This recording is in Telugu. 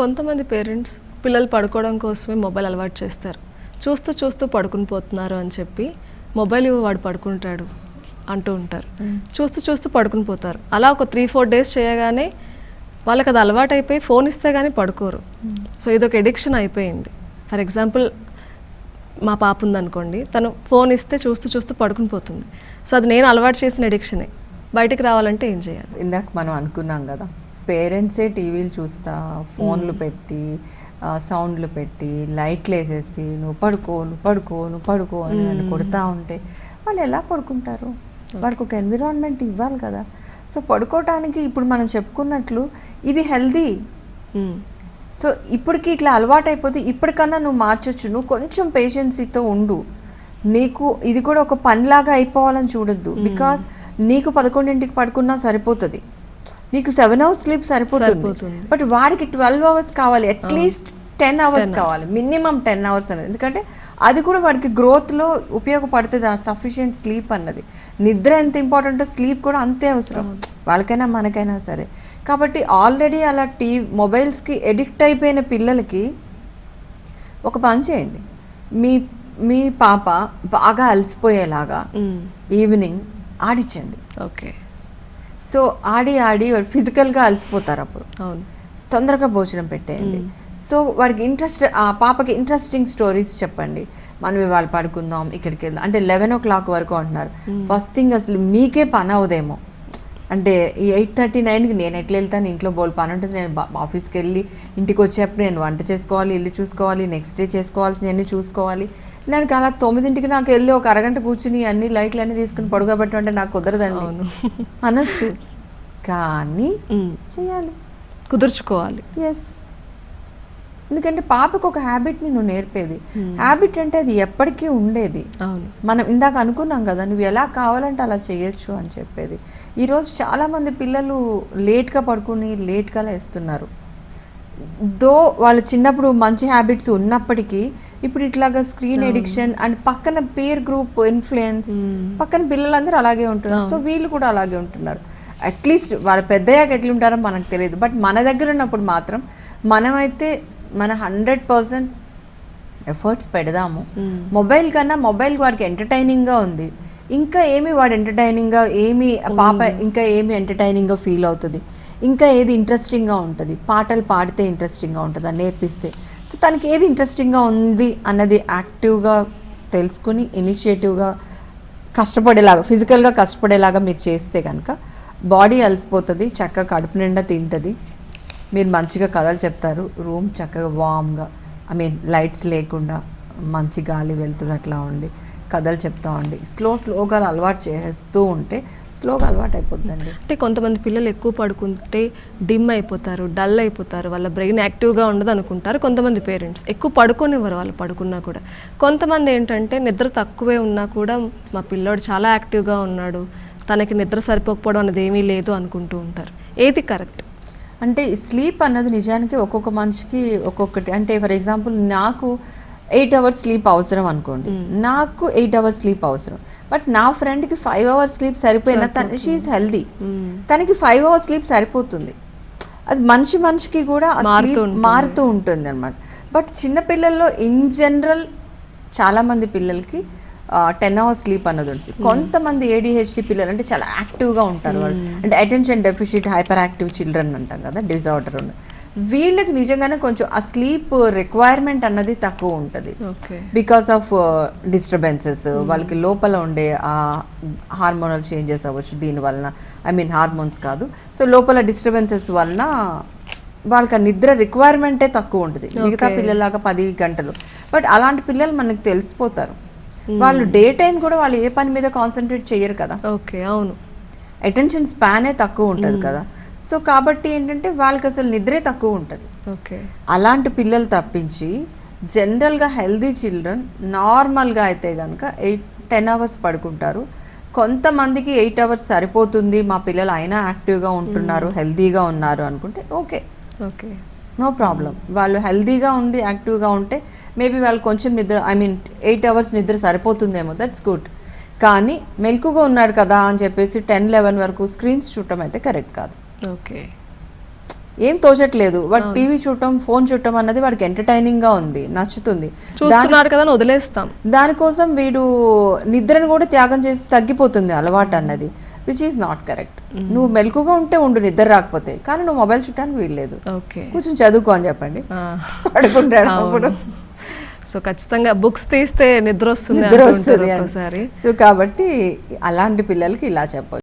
కొంతమంది పేరెంట్స్ పిల్లలు పడుకోవడం కోసమే మొబైల్ అలవాటు చేస్తారు. చూస్తూ చూస్తూ పడుకుని పోతున్నారు అని చెప్పి మొబైల్ ఇవ్వ వాడు పడుకుంటాడు అంటూ ఉంటారు. చూస్తూ చూస్తూ పడుకుని పోతారు. అలా ఒక త్రీ ఫోర్ డేస్ చేయగానే వాళ్ళకి అది అలవాటు అయిపోయి ఫోన్ ఇస్తే కానీ పడుకోరు. సో ఇదొక ఎడిక్షన్ అయిపోయింది. ఫర్ ఎగ్జాంపుల్ మా పాప ఉందనుకోండి తను ఫోన్ ఇస్తే చూస్తూ చూస్తూ పడుకుని పోతుంది. సో అది నేను అలవాటు చేసిన ఎడిక్షనే బయటికి రావాలంటే ఏం చేయాలి? ఇందాక మనం అనుకున్నాం కదా పేరెంట్సే టీవీలు చూస్తా ఫోన్లు పెట్టి సౌండ్లు పెట్టి లైట్లు వేసేసి నువ్వు పడుకో నువ్వు పడుకో నువ్వు పడుకో అని అని కొడతా ఉంటే వాళ్ళు ఎలా పడుకుంటారు? వాడికి ఒక ఎన్విరాన్మెంట్ ఇవ్వాలి కదా. సో పడుకోవటానికి ఇప్పుడు మనం చెప్పుకున్నట్లు ఇది హెల్దీ. సో ఇప్పటికి ఇట్లా అలవాటు అయిపోతే ఇప్పటికన్నా నువ్వు మార్చొచ్చు. నువ్వు కొంచెం పేషెన్సీతో ఉండు. నీకు ఇది కూడా ఒక పనిలాగా అయిపోవాలని చూడొద్దు. బికాస్ నీకు పదకొండింటికి పడుకున్నా సరిపోతుంది. నీకు సెవెన్ అవర్స్ స్లీప్ సరిపోతుంది. బట్ వాడికి ట్వెల్వ్ అవర్స్ కావాలి అట్లీస్ట్ టెన్ అవర్స్ కావాలి. మినిమం టెన్ అవర్స్ అనేది. ఎందుకంటే అది కూడా వాడికి గ్రోత్లో ఉపయోగపడుతుంది ఆ సఫిషియెంట్ స్లీప్ అన్నది. నిద్ర ఎంత ఇంపార్టెంటో స్లీప్ కూడా అంతే అవసరం. వాళ్ళకైనా మనకైనా సరే. కాబట్టి ఆల్రెడీ అలా టీ మొబైల్స్కి ఎడిక్ట్ అయిపోయిన పిల్లలకి ఒక పని చేయండి. మీ మీ పాప బాగా అలసిపోయేలాగా. ఈవినింగ్ ఆడిచ్చండి ఓకే. సో ఆడి ఆడి వాడు ఫిజికల్గా అలసిపోతారు అప్పుడు. అవును. తొందరగా భోజనం పెట్టేయండి. సో వాడికి ఇంట్రెస్ట్ ఆ పాపకి ఇంట్రెస్టింగ్ స్టోరీస్ చెప్పండి. మనం ఇవాళ పడుకుందాం ఇక్కడికి వెళ్దాం అంటే లెవెన్ ఓ క్లాక్ వరకు అంటున్నారు. ఫస్ట్ థింగ్ అసలు మీకే పని అవదేమో అంటే ఈ ఎయిట్ థర్టీ నైన్కి నేను ఎట్లా వెళ్తాను ఇంట్లో బోల్ పని ఉంటుంది నేను ఆఫీస్కి వెళ్ళి ఇంటికి వచ్చేప్పుడు నేను వంట చేసుకోవాలి ఇల్లు చూసుకోవాలి నెక్స్ట్ డే చేసుకోవాల్సినవన్నీ చూసుకోవాలి. నాకు అలా తొమ్మిదింటికి నాకు వెళ్ళి ఒక అరగంట కూర్చుని అన్ని లైట్లు అన్నీ తీసుకుని పడుకోబెట్టమంటే నాకు కుదరదండి. అనొచ్చు. కానీ. చేయాలి. కుదుర్చుకోవాలి. ఎస్ ఎందుకంటే పాపకు ఒక హ్యాబిట్ని నువ్వు నేర్పేది. హ్యాబిట్ అంటే అది ఎప్పటికీ ఉండేది. అవును. మనం ఇందాక అనుకున్నాం కదా నువ్వు ఎలా కావాలంటే అలా చేయొచ్చు అని చెప్పేది. ఈరోజు చాలామంది పిల్లలు లేట్గా పడుకుని లేట్గా లేస్తున్నారు. దో వాళ్ళు చిన్నప్పుడు మంచి హ్యాబిట్స్ ఉన్నప్పటికీ ఇప్పుడు ఇట్లాగా స్క్రీన్ ఎడిక్షన్ అండ్ పక్కన పేర్ గ్రూప్ ఇన్ఫ్లుయెన్స్ పక్కన పిల్లలందరూ అలాగే ఉంటున్నారు. సో వీళ్ళు కూడా అలాగే ఉంటున్నారు. అట్లీస్ట్ వాళ్ళు పెద్దయ్యాక ఎట్లుంటారో మనకు తెలియదు. బట్ మన దగ్గర ఉన్నప్పుడు మాత్రం మనమైతే మన హండ్రెడ్ పర్సెంట్ ఎఫర్ట్స్ పెడదాము. మొబైల్ కన్నా మొబైల్ వాడికి ఎంటర్టైనింగ్గా ఉంది. ఇంకా ఏమి వాడు ఎంటర్టైనింగ్గా ఏమి పాప ఇంకా ఏమి ఎంటర్టైనింగ్గా ఫీల్ అవుతుంది. ఇంకా ఏది ఇంట్రెస్టింగ్గా ఉంటుంది. పాటలు పాడితే ఇంట్రెస్టింగ్గా ఉంటుంది? నేర్పిస్తే. సో తనకి ఏది ఇంట్రెస్టింగ్గా ఉంది అన్నది యాక్టివ్గా తెలుసుకుని ఇనిషియేటివ్గా కష్టపడేలాగా ఫిజికల్గా కష్టపడేలాగా మీరు చేస్తే కనుక బాడీ అలసిపోతుంది చక్కగా కడుపు నిండా తింటుంది. మీరు మంచిగా కథలు చెప్తారు రూమ్ చక్కగా వామ్గా ఐ మీన్ లైట్స్ లేకుండా మంచి గాలి వెళ్తున్నట్లా ఉండి. కథలు చెప్తా ఉండి స్లో స్లోగా అలవాటు చేస్తూ ఉంటే స్లోగా అలవాటు అయిపోద్దండి. అంటే కొంతమంది పిల్లలు ఎక్కువ పడుకుంటే డిమ్ అయిపోతారు డల్ అయిపోతారు వాళ్ళ బ్రెయిన్ యాక్టివ్గా ఉండదు అనుకుంటారు కొంతమంది పేరెంట్స్. ఎక్కువ పడుకోనివ్వరు వాళ్ళు పడుకున్నా కూడా. కొంతమంది ఏంటంటే నిద్ర తక్కువే ఉన్నా కూడా మా పిల్లోడు చాలా యాక్టివ్గా ఉన్నాడు తనకి నిద్ర సరిపోకపోవడం అనేది ఏమీ లేదు అనుకుంటూ ఉంటారు. ఏది కరెక్ట్? అంటే స్లీప్ అన్నది నిజానికి ఒక్కొక్క మనిషికి ఒక్కొక్కటి. అంటే ఫర్ ఎగ్జాంపుల్ నాకు ఎయిట్ అవర్స్ స్లీప్ అవసరం అనుకోండి. నాకు ఎయిట్ అవర్స్ స్లీప్ అవసరం. బట్ నా ఫ్రెండ్కి ఫైవ్ అవర్స్ స్లీప్ సరిపోయినా తన షీఈ్ హెల్దీ తనకి ఫైవ్ అవర్స్ స్లీప్ సరిపోతుంది. అది మనిషి మనిషికి కూడా ఆ మారుతూ ఉంటుంది. అనమాట బట్ చిన్న పిల్లల్లో ఇన్ జనరల్ చాలామంది పిల్లలకి టెన్ అవర్స్ స్లీప్ అన్నది ఉంటుంది. కొంతమంది ఏడిహెచ్డి పిల్లలు అంటే చాలా యాక్టివ్గా ఉంటారు వాళ్ళు. అంటే attention deficit hyper active children అంటాం కదా డిజార్డర్ ఉన్న వీళ్ళకి నిజంగానే కొంచెం ఆ స్లీప్ రిక్వైర్మెంట్ అన్నది తక్కువ ఉంటుంది. బికాస్ ఆఫ్ డిస్టర్బెన్సెస్ వాళ్ళకి లోపల ఉండే ఆ హార్మోనల్ చేంజెస్ అవ్వచ్చు దీని వలన. ఐ మీన్ హార్మోన్స్ కాదు. సో లోపల డిస్టర్బెన్సెస్ వలన వాళ్ళకి ఆ నిద్ర రిక్వైర్మెంటే తక్కువ ఉంటుంది. మిగతా పిల్లలాగా పది గంటలు. బట్ అలాంటి పిల్లలు మనకి తెలిసిపోతారు. వాళ్ళు డే టైం కూడా వాళ్ళు ఏ పని మీద కాన్సన్ట్రేట్ చేయరు కదా. ఓకే అవును. అటెన్షన్ స్పానే తక్కువ ఉంటుంది కదా. సో కాబట్టి ఏంటంటే వాళ్ళకి అసలు నిద్రే తక్కువ ఉంటుంది. ఓకే. అలాంటి పిల్లలు తప్పించి జనరల్గా హెల్దీ చిల్డ్రన్ నార్మల్గా అయితే కనుక ఎయిట్ టెన్ అవర్స్ పడుకుంటారు. కొంతమందికి ఎయిట్ అవర్స్ సరిపోతుంది మా పిల్లలు అయినా యాక్టివ్గా ఉంటున్నారు హెల్దీగా ఉన్నారు అనుకుంటే ఓకే. ఓకే. నో ప్రాబ్లం వాళ్ళు హెల్దీగా ఉండి యాక్టివ్గా ఉంటే మేబీ వాళ్ళు కొంచెం నిద్ర ఐ మీన్ ఎయిట్ అవర్స్ నిద్ర సరిపోతుందేమో దట్స్ గుడ్. కానీ మెలకుగా ఉన్నాడు కదా అని చెప్పేసి టెన్ లెవెన్ వరకు స్క్రీన్స్ చూడటం అయితే కరెక్ట్ కాదు. ఓకే. ఏం తోచట్లేదు. వాడు టీవీ చూడటం ఫోన్ చూడటం అన్నది వాడికి ఎంటర్టైనింగ్గా ఉంది నచ్చుతుంది. చూస్తున్నారు కదా అని వదిలేస్తాం. దానికోసం వీడు నిద్రను కూడా త్యాగం చేసి తగ్గిపోతుంది అలవాటు అన్నది విచ్ ఈస్ నాట్ కరెక్ట్ నువ్వు మెలకుగా ఉంటే ఉండు నిద్ర రాకపోతే కానీ నువ్వు మొబైల్ చూడటానికి వీల్లేదు. ఓకే. కొంచెం చదువుకో అని చెప్పండి. పడుకుంటాడు అప్పుడు. సో ఖచ్చితంగా బుక్స్ తీస్తే నిద్ర వస్తుంది నిద్ర వస్తుంది సో కాబట్టి అలాంటి పిల్లలకి ఇలా చెప్పొచ్చు.